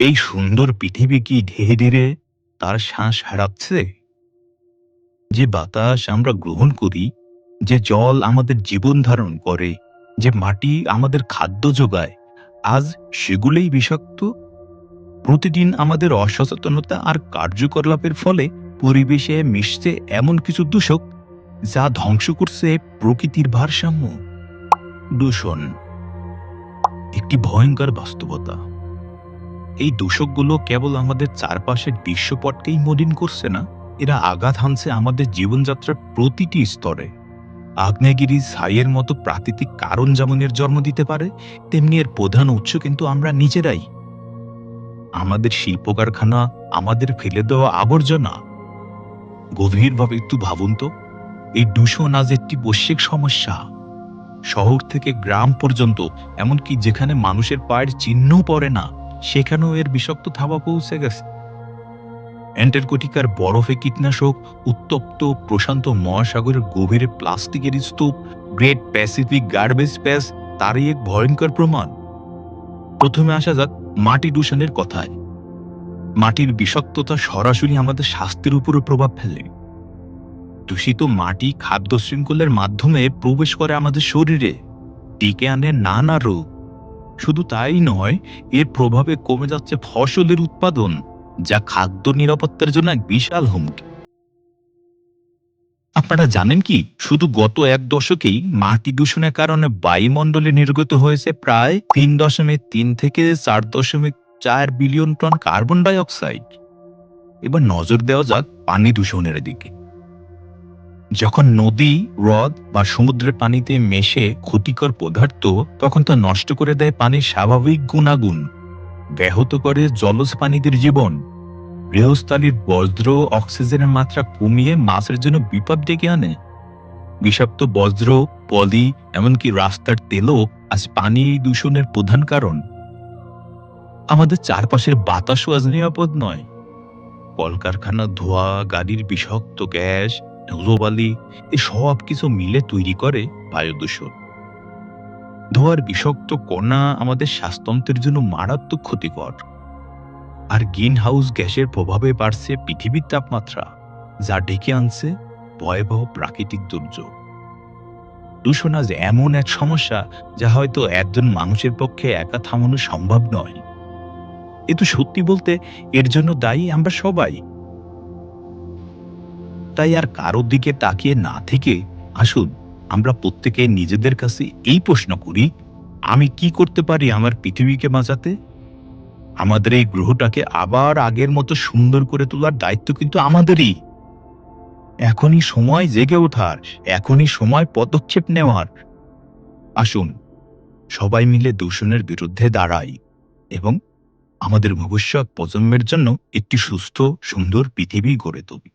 এই সুন্দর পৃথিবী কি ধীরে ধীরে তার শ্বাস হারাচ্ছে? যে বাতাস আমরা গ্রহণ করি, যে জল আমাদের জীবন ধারণ করে, যে মাটি আমাদের খাদ্য যোগায়, আজ সেগুলোই বিষাক্ত? প্রতিদিন আমাদের অসচেতনতা আর কার্যকলাপের ফলে পরিবেশে মিশছে এমন কিছু দূষক যা ধ্বংস করছে প্রকৃতির ভারসাম্য। দূষণ একটি ভয়ঙ্কর বাস্তবতা। এই দূষকগুলো কেবল আমাদের চারপাশের দৃশ্যপটকেই মলিন করছে না, এরা আঘাত হানছে আমাদের জীবনযাত্রার প্রতিটি স্তরে। আগ্নেয়গিরি ছাইয়ের মতো প্রাকৃতিক কারণ যেমন এর জন্ম দিতে পারে, তেমনি এর প্রধান উৎস কিন্তু আমরা নিজেরাই। আমাদের শিল্প কারখানা আমাদের ফেলে দেওয়া আবর্জনা। গভীরভাবে একটু ভাবুন তো, এই দূষণ আজ একটি বৈশ্বিক সমস্যা। শহর থেকে গ্রাম পর্যন্ত, এমনকি যেখানে মানুষের পায়ের চিহ্নও পড়ে না। সেখানেও এর বিষাক্ত থাবা পৌঁছে গেছে। অ্যান্টার্কটিকার বরফে কীটনাশক, উত্তপ্ত, প্রশান্ত মহাসাগরের গভীরে প্লাস্টিকের স্তূপ, গ্রেট প্যাসিফিক গার্বেজ প্যাস, তারই এক ভয়ঙ্কর প্রমাণ। প্রথমে আসা যাক মাটি দূষণের কথায়। মাটির বিষাক্ততা সরাসরি আমাদের স্বাস্থ্যের উপরও প্রভাব ফেলে। দূষিত মাটি খাদ্য শৃঙ্খলের মাধ্যমে প্রবেশ করে আমাদের শরীরে, টিকে আনে নানা রোগ। শুধু তাই নয়, এর প্রভাবে কমে যাচ্ছে ফসলের উৎপাদন, যা খাদ্য নিরাপত্তার জন্য এক বিশাল হুমকি। আপনারা জানেন কি, শুধু গত এক দশকেই মাটি দূষণের কারণে বায়ুমণ্ডলে নির্গত হয়েছে প্রায় তিন দশমিক তিন থেকে চার দশমিক চার billion tonne carbon dioxide এবার নজর দেওয়া যাক পানি দূষণের দিকে। যখন নদী, হ্রদ বা সমুদ্রের পানিতে মেশে ক্ষতিকর পদার্থ, তখন তা নষ্ট করে দেয় পানির স্বাভাবিক গুণাগুণ। ব্যাহত করে জলজ প্রাণীদের জীবন। গৃহস্থালীর বজ্র অক্সিজেনের মাত্রা কমিয়ে মাছের জন্য বিপদ ডেকে আনে। বিষাক্ত বজ্র পলি, এমনকি রাস্তার তেলও আজ পানি দূষণের প্রধান কারণ। আমাদের চারপাশের বাতাসও আজ নিরাপদ নয়। কলকারখানা ধোয়া, গাড়ির বিষাক্ত গ্যাস ধুলোবালি এই সব কিছু মিলে তৈরি করে বায়ু দূষণ ধোয়ার বিষাক্ত কণা আমাদের শ্বাসতন্ত্রের জন্য মারাত্মক ক্ষতিকর। আর গ্রিন হাউস গ্যাসের প্রভাবে বাড়ছে পৃথিবীর তাপমাত্রা, যা ডেকে আনছে ভয়াবহ প্রাকৃতিক দুর্যোগ। দূষণ আজ এমন এক সমস্যা, যা হয়তো একজন মানুষের পক্ষে একা থামানো সম্ভব নয়। এ তো সত্যি বলতে এর জন্য দায়ী আমরা সবাই। তাই আর কারোর দিকে তাকিয়ে না থেকে আসুন, আমরা প্রত্যেকে নিজেদের কাছে এই প্রশ্ন করি, আমি কি করতে পারি আমার পৃথিবীকে বাঁচাতে? আমাদের এই গ্রহটাকে আবার আগের মতো সুন্দর করে তোলার দায়িত্ব কিন্তু আমাদেরই। এখনই সময় জেগে ওঠার, এখনই সময় পদক্ষেপ নেওয়ার। আসুন, সবাই মিলে দূষণের বিরুদ্ধে দাঁড়াই এবং আমাদের ভবিষ্যৎ প্রজন্মের জন্য একটি সুস্থ, সুন্দর পৃথিবী গড়ে তুলি।